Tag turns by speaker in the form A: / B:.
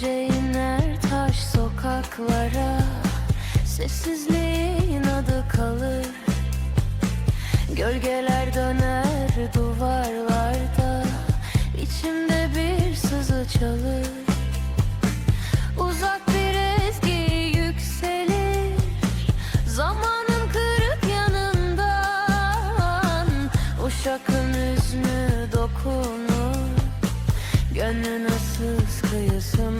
A: Gece iner taş sokaklara Sessizliğin adı kalır. Gölgeler döner duvarlarda İçimde bir sızı çalır. Uzak bir ezgi yükselir Zamanın kırık yanından. Uşakın üzünü dokunur? Gönlün ıssız kıyısına